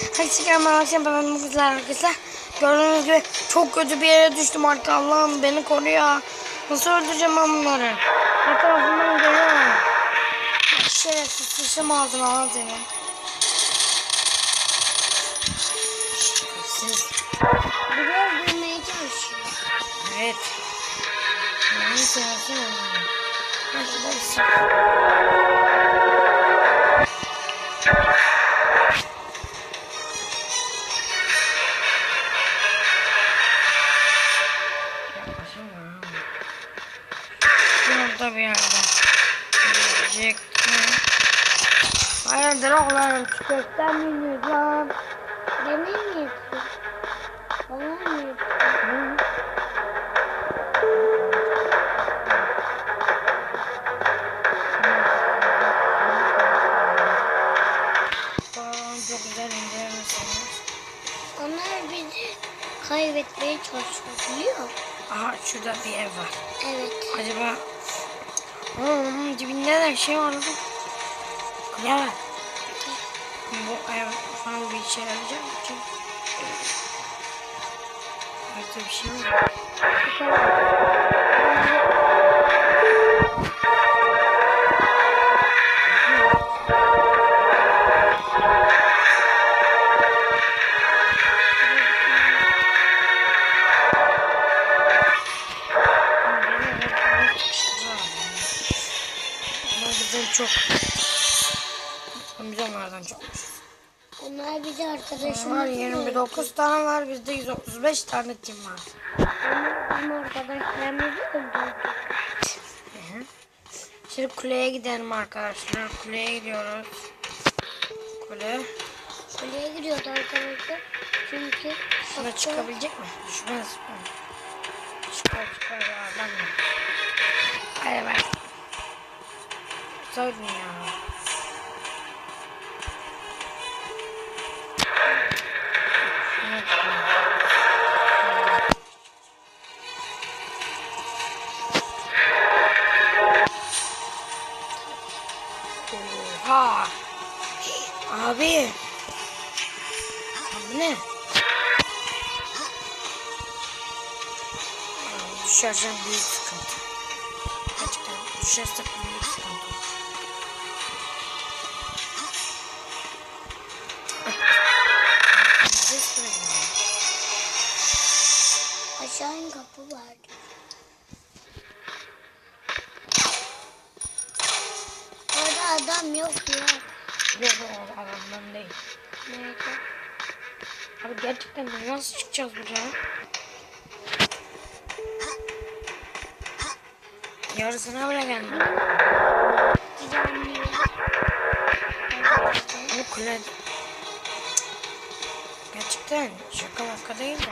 Herkese merhaba ben bu güzel arkadaşlar. Gördüğünüz gibi çok kötü bir yere düştüm artık Allah'ım beni koru ya. Nasıl öldüreceğim ben bunları? Her tarafından geliyor. Şerefsiz sıçrım ağzına lan seni. Şerefsiz. Buraya girmeye çalışıyor. Evet. Neyse nasıl öldüreceğim? Arkadaşlar. Şurada bir yerde. Gelecek mi? Hayırdır oğlum? Çiçekten mi lan? Beni mi yapıyor? Bana mı? Aa, Çok güzel indirebilirsiniz. Onlar bizi kaybetmeye çalışıyor biliyor musun? Aha şurada bir ev var. Evet. Acaba Onun dibinde de şey var lan. Var. Bu ev falan bir işe yarayacak mı ki? Orada bir şey var. Ama Biz onlardan çok. Onlar bizi arkadaşımız Var 29 tane var bizde 135 tane tim var. Ama arkadaşlarımızı öldürdük. Şimdi kuleye gidelim arkadaşlar. Kuleye gidiyoruz. Kule. Kuleye gidiyordu arkadaşlar. Çünkü Şuna çıkabilecek mi? Şuna çıkar. Çıkar ben Soydun ya. Oha. Abi. Abi ne? Aa, Düşersem büyük sıkıntı. Gerçekten düşersek büyük sıkıntı. Adam yok ya. Yok o adamdan değil. Nerede? Abi gerçekten de nasıl çıkacağız buraya? Yarısına bile gelmedi. Bu kule... Gerçekten şaka maka değil de.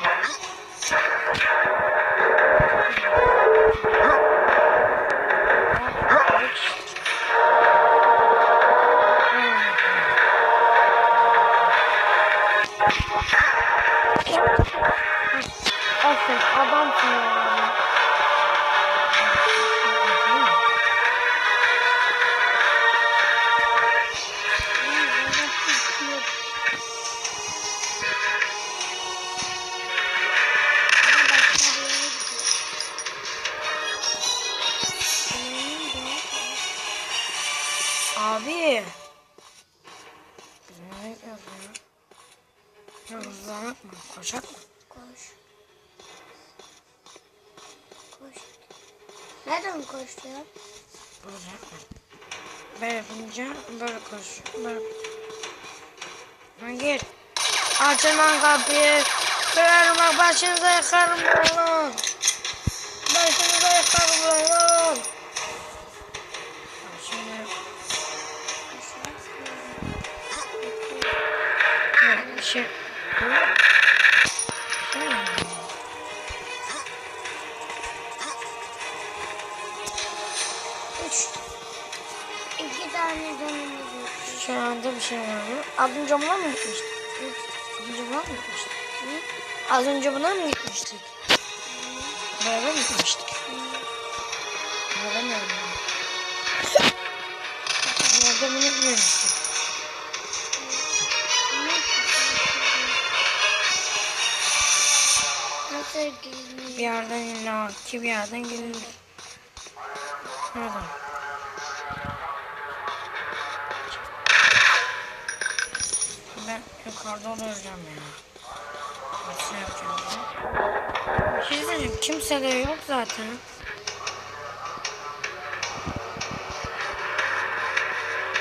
Ya? Ya hızlanak mı? Koşak mı? Koş. Koş. Nereden koşuyor? Böyle yapma. Böyle yapınca böyle koş. Böyle. Lan gir. Açın lan kapıyı. Kırarım bak başınıza yıkarım lan. Başınıza yıkarım. Bak Şimdi evet, bir şey. Mi? İki tane canımız yok. Şu anda bir şey var mı? Az önce buna mı gitmiştik? Az önce buna mı gitmiştik? Az önce buna mı gitmiştik? Beraber mi gitmiştik? Beraber mi gitmiştik? Nerede bunu gitmemiştik? Bir yerden illa ki bir yerden gelilir. Nereden? Ben yukarıda olacağım ya. Nasıl yapacağım söyleyeyim. Kimse de yok zaten.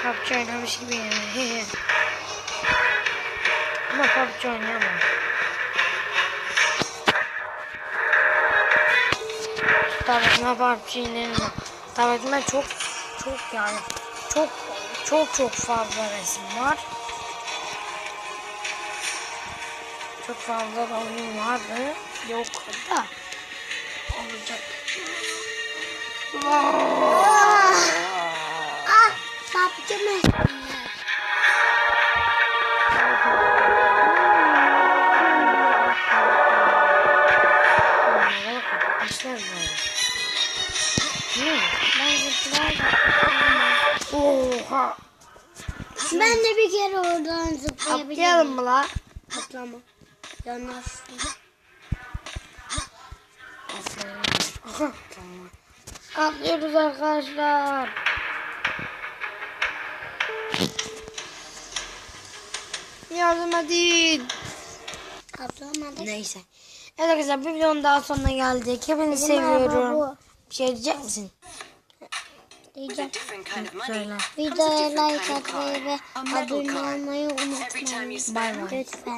PUBG oynamış gibi yani. Ama PUBG oynayamam. Davetime PUBG'nin davetime çok çok yani çok çok çok fazla resim var. Çok fazla da oyun vardı. Yok da. Olacak. Ah, yapacağım Onlara Oha. Ben de bir kere oradan zıplayabilirim. Atlayalım mı la? Atlama. Atlayalım. Aha. Tamam. Atlıyoruz arkadaşlar. Yardım edin. Atlamadık. Neyse. Evet arkadaşlar bir videonun daha sonuna geldik. Hepinizi Benim seviyorum. Bir şey diyecek misin? Diyeceğim. Videoya like atmayı ve abone olmayı unutmayın. Bay bay. Lütfen.